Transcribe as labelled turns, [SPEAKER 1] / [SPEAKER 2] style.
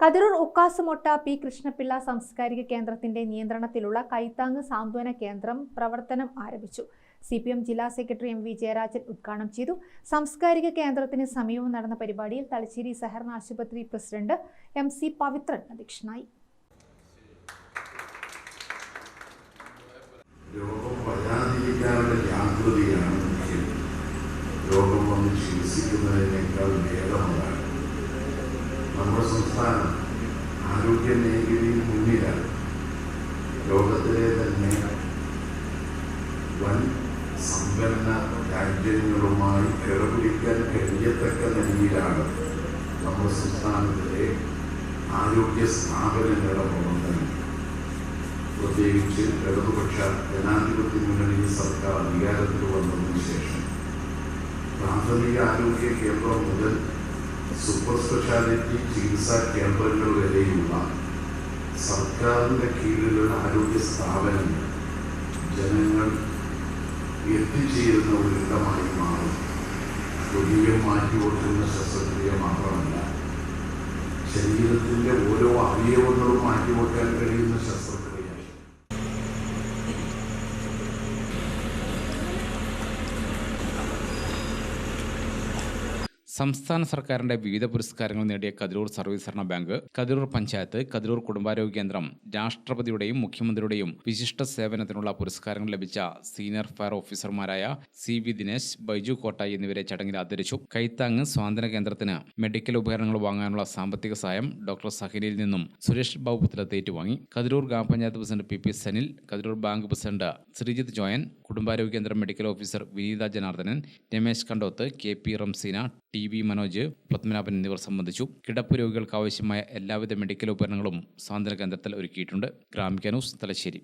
[SPEAKER 1] Kathirur ഉക്കാസുമൊട്ട P. Krishnapillai സാംസ്കാരിക കേന്ദ്രത്തിന്റെ നിയന്ത്രണത്തിലുള്ള കൈത്താങ് സാന്ത്വന കേന്ദ്രം പ്രവർത്തനം ആരംഭിച്ചു. സി പി എം ജില്ലാ സെക്രട്ടറി എം വി ജയരാജൻ ഉദ്ഘാടനം ചെയ്തു. സാംസ്കാരിക കേന്ദ്രത്തിന് സമീപം നടന്ന പരിപാടിയിൽ തലശ്ശേരി സഹകരണ ആശുപത്രി പ്രസിഡന്റ് എം സി പവിത്രൻ അധ്യക്ഷനായി.
[SPEAKER 2] രോഗം വന്ന് ചികിത്സിക്കുന്നതിനേക്കാൾ നമ്മുടെ സംസ്ഥാനം ആരോഗ്യ മേഖലയിൽ മുന്നിലാണ്. ലോകത്തിലെ തന്നെ വൻ സമ്പന്ന രാജ്യങ്ങളുമായി കിടപിടിക്കാൻ കഴിയത്തക്ക നിലയിലാണ് നമ്മുടെ സംസ്ഥാനത്തിലെ ആരോഗ്യ സ്ഥാപനങ്ങളുടെ പ്രവർത്തനം. പ്രത്യേകിച്ച് ഇടതുപക്ഷ ജനാധിപത്യ മുന്നണി സർക്കാർ അധികാരത്തിൽ വന്നതിന് ശേഷം പ്രാഥമിക ആരോഗ്യ കേന്ദ്രം മുതൽ സൂപ്പർ സ്പെഷ്യാലിറ്റി ചികിത്സാ കേന്ദ്രങ്ങൾ വരെയുള്ള സർക്കാരിന്റെ കീഴിലുള്ള ആരോഗ്യ സ്ഥാപനങ്ങൾ ജനങ്ങൾ എത്തിച്ചേരുന്ന ഒരു ഇടമായി മാറും തൊലിയം കൊടുക്കുന്ന ശസ്ത്രക്രിയ മാത്രമല്ല ശരീരത്തിന്റെ ഓരോ അവയവങ്ങളും മാറ്റി കൊടുക്കാൻ കഴിയുന്ന ശസ്ത്രക്രിയ
[SPEAKER 3] സംസ്ഥാന സർക്കാരിന്റെ വിവിധ പുരസ്കാരങ്ങൾ നേടിയ കതിരൂർ സർവീസ് ബാങ്ക് കതിരൂർ പഞ്ചായത്ത് കതിരൂർ കുടുംബാരോഗ്യ കേന്ദ്രം രാഷ്ട്രപതിയുടെയും മുഖ്യമന്ത്രിയുടെയും വിശിഷ്ട സേവനത്തിനുള്ള പുരസ്കാരങ്ങൾ ലഭിച്ച സീനിയർ ഫയർ ഓഫീസർമാരായ സി വി ദിനേശ് ബൈജു കോട്ടായി എന്നിവരെ ചടങ്ങിൽ ആദരിച്ചു. കൈത്താങ് സ്വാതന്ത്ര്യ കേന്ദ്രത്തിന് മെഡിക്കൽ ഉപകരണങ്ങൾ വാങ്ങാനുള്ള സാമ്പത്തിക സഹായം ഡോക്ടർ സഹിനിൽ നിന്നും സുരേഷ് ബാബു പുത്തലത്ത് ഏറ്റുവാങ്ങി. കതിരൂർ ഗ്രാമപഞ്ചായത്ത് president P. P. Sanil Kathiroor bank president Sreejith Joyan കുടുംബാരോഗ്യ കേന്ദ്രം medical officer Vineetha Janardhanan Ramesh Kandoth K. P. Ramseena T V Manoj Padmanabhan എന്നിവർ സംബന്ധിച്ചു കിടപ്പ് രോഗികൾക്ക് ആവശ്യമായ എല്ലാവിധ മെഡിക്കൽ ഉപകരണങ്ങളും സാന്ത്വന കേന്ദ്രത്തിൽ ഒരുക്കിയിട്ടുണ്ട്. ഗ്രാമിക ന്യൂസ് തലശ്ശേരി.